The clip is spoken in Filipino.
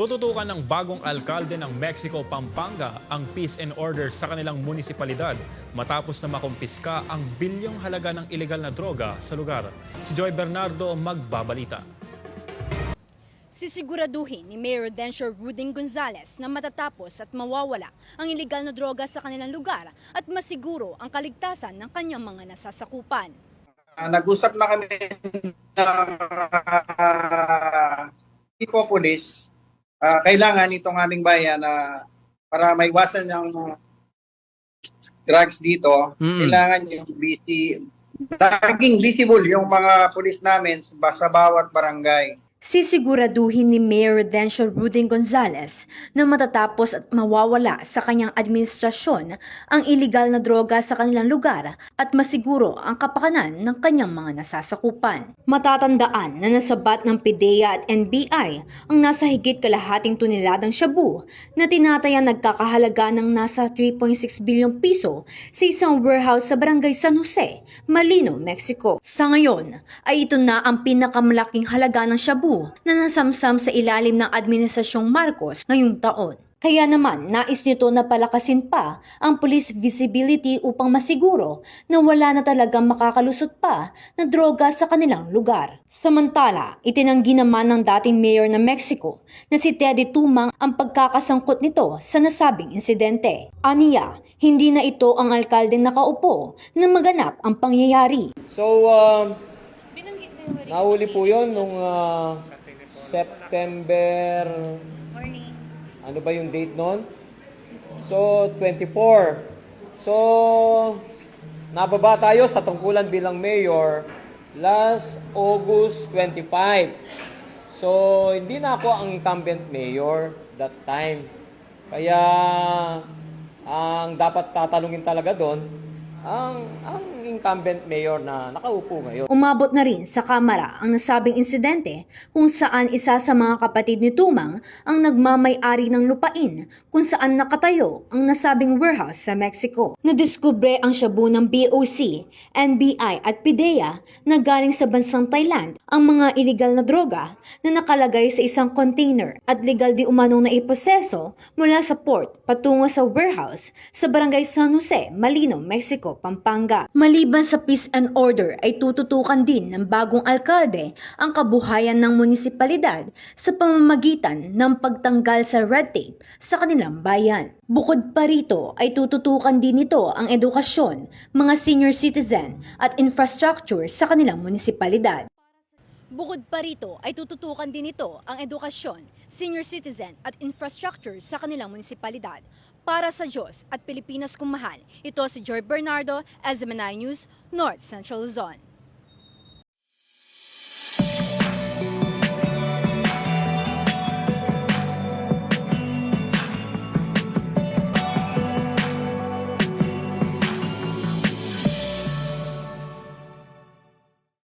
Tututukan ng bagong alkalde ng Mexico, Pampanga ang peace and order sa kanilang munisipalidad matapos na makumpiska ang bilyong halaga ng ilegal na droga sa lugar. Si Joy Bernardo magbabalita. Sisiguraduhin ni Mayor Dencio Ruding Gonzales na matatapos at mawawala ang ilegal na droga sa kanilang lugar at masiguro ang kaligtasan ng kanyang mga nasasakupan. Ah, nag-usap na kami ng uh, police. Ah, kailangan itong aming bayan na para maiwasan ng drugs dito, Mm. kailangan yung busy, laging visible yung mga police namin sa bawat barangay. Sisiguraduhin ni Mayor Dencio Ruding Gonzales na matatapos at mawawala sa kanyang administrasyon ang ilegal na droga sa kanilang lugar at masiguro ang kapakanan ng kanyang mga nasasakupan. Matatandaan na nasabat ng PIDEA at NBI ang nasa higit kalahating tuneladang shabu na tinataya nagkakahalaga ng nasa 3.6 bilyong piso sa isang warehouse sa Barangay San Jose, Malino, Mexico. Sa ngayon ay ito na ang pinakamalaking halaga ng shabu na nasamsam sa ilalim ng Administrasyong Marcos ngayong taon. Kaya naman, nais nito na palakasin pa ang police visibility upang masiguro na wala na talagang makakalusot pa na droga sa kanilang lugar. Samantala, itinanggi naman ng dating mayor ng Mexico na si Teddy Tumang ang pagkakasangkot nito sa nasabing insidente. Aniya, hindi na ito ang alkalde nakaupo na maganap ang pangyayari. So, um, nahuli po yun nung ah, September, ano ba yung date nun? So, 24. So, nababa tayo sa tungkulan bilang mayor last August 25. So, hindi na ako ang incumbent mayor that time. Kaya, ang dapat tatanungin talaga doon, ang, ang incumbent mayor na nakaupo ngayon. Umabot na rin sa kamara ang nasabing insidente kung saan isa sa mga kapatid ni Tumang ang nagmamay-ari ng lupain kung saan nakatayo ang nasabing warehouse sa Mexico. Nadiskubre ang shabu ng BOC, NBI at PIDEA na galing sa bansang Thailand ang mga iligal na droga na nakalagay sa isang container at legal di umanong naiproseso mula sa port patungo sa warehouse sa barangay San Jose, Malino, Mexico, Pampanga. Maliban sa peace and order ay tututukan din ng bagong alkalde ang kabuhayan ng munisipalidad sa pamamagitan ng pagtanggal sa red tape sa kanilang bayan. Bukod pa rito ay tututukan din nito ang edukasyon, mga senior citizen at infrastructure sa kanilang munisipalidad. Bukod pa rito ay tututukan din ito ang edukasyon, senior citizen at infrastructure sa kanilang munisipalidad. Para sa Diyos at Pilipinas kung mahal, ito si Joy Bernardo, SMNI News, North Central Luzon.